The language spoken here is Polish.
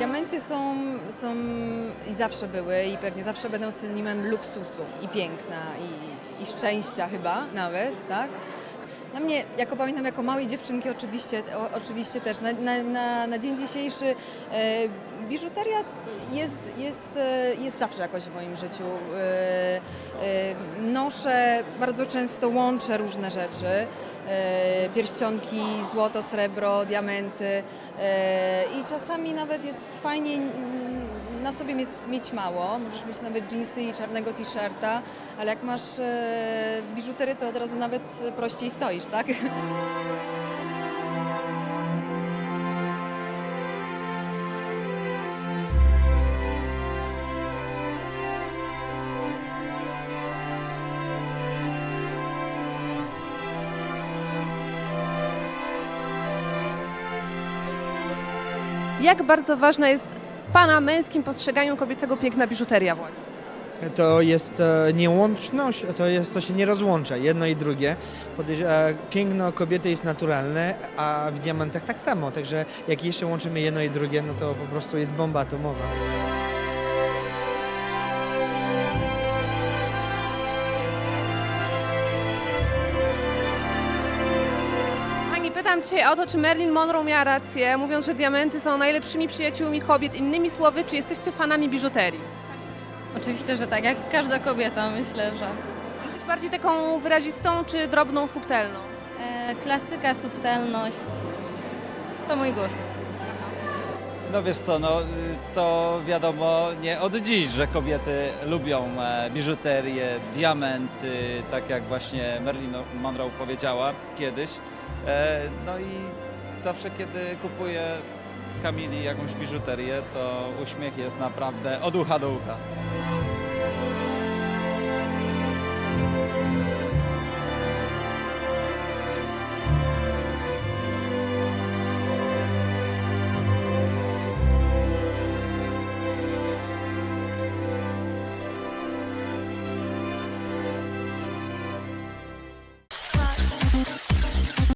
Diamenty są, są i zawsze były i pewnie zawsze będą synonimem luksusu i piękna i, i szczęścia chyba nawet, tak? Na mnie, jako pamiętam, jako małej dziewczynki oczywiście, o, oczywiście też. Na, na, na, na dzień dzisiejszy e, biżuteria jest, jest, e, jest zawsze jakoś w moim życiu. E, e, noszę, bardzo często łączę różne rzeczy. Pierścionki, złoto, srebro, diamenty i czasami nawet jest fajnie na sobie mieć, mieć mało. Możesz mieć nawet jeansy i czarnego t-shirta, ale jak masz e, biżuterię, to od razu nawet prościej stoisz, tak? Jak bardzo ważna jest Pana męskim postrzeganiu kobiecego piękna biżuteria właśnie? To jest e, niełączność, to, jest, to się nie rozłącza, jedno i drugie. E, Piękno kobiety jest naturalne, a w diamantach tak samo, także jak jeszcze łączymy jedno i drugie, no to po prostu jest bomba atomowa. Pytam Cię o to, czy Marilyn Monroe miała rację, mówiąc, że diamenty są najlepszymi przyjaciółmi kobiet. Innymi słowy, czy jesteście fanami biżuterii? Oczywiście, że tak, jak każda kobieta, myślę, że Być bardziej taką wyrazistą, czy drobną, subtelną? e, klasyka, subtelność to mój gust. No wiesz co, no y, to wiadomo nie od dziś, że kobiety lubią e, biżuterię, diamenty, tak jak właśnie Marilyn Monroe powiedziała kiedyś. E, No i zawsze kiedy kupuję Kamili jakąś biżuterię, to uśmiech jest naprawdę od ucha do ucha.